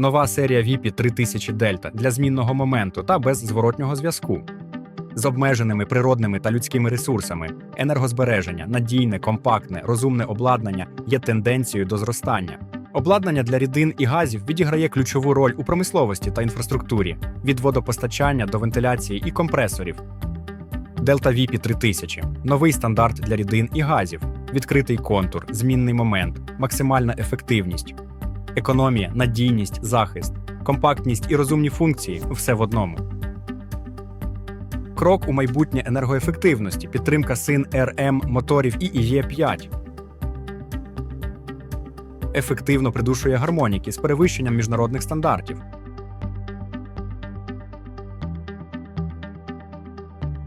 Нова серія VIP 3000 Delta для змінного моменту та без зворотнього зв'язку. З обмеженими природними та людськими ресурсами, енергозбереження, надійне, компактне, розумне обладнання є тенденцією до зростання. Обладнання для рідин і газів відіграє ключову роль у промисловості та інфраструктурі від водопостачання до вентиляції і компресорів. Delta VIP 3000 новий стандарт для рідин і газів, відкритий контур, змінний момент, максимальна ефективність, економія, надійність, захист, компактність і розумні функції все в одному. Крок у майбутнє енергоефективності, підтримка син РМ моторів і іє 5 Ефективно придушує гармоніки з перевищенням міжнародних стандартів.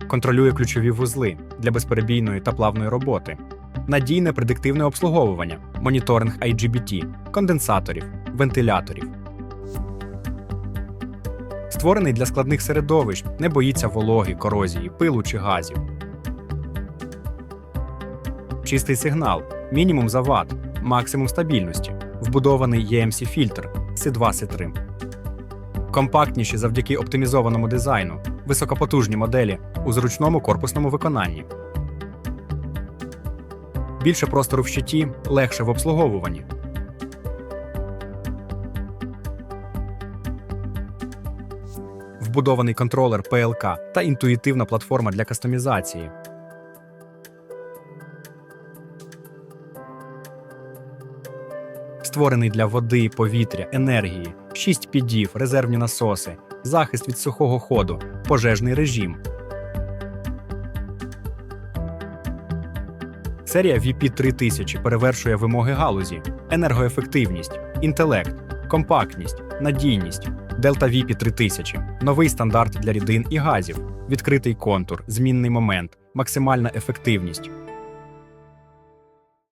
Контролює ключові вузли для безперебійної та плавної роботи. Надійне предиктивне обслуговування, моніторинг IGBT, конденсаторів, вентиляторів. Створений для складних середовищ, не боїться вологи, корозії, пилу чи газів. Чистий сигнал, мінімум за ватт, максимум стабільності, вбудований EMC фільтр C2 C3. Компактніші завдяки оптимізованому дизайну, високопотужні моделі у зручному корпусному виконанні. Більше простору в щиті, легше в обслуговуванні. Вбудований контролер PLK та інтуїтивна платформа для кастомізації. Створений для води, повітря, енергії, 6 підів, резервні насоси, захист від сухого ходу, пожежний режим. Серія VP 3000 перевершує вимоги галузі, енергоефективність, інтелект, компактність, надійність. Delta VP 3000 новий стандарт для рідин і газів, відкритий контур, змінний момент, максимальна ефективність,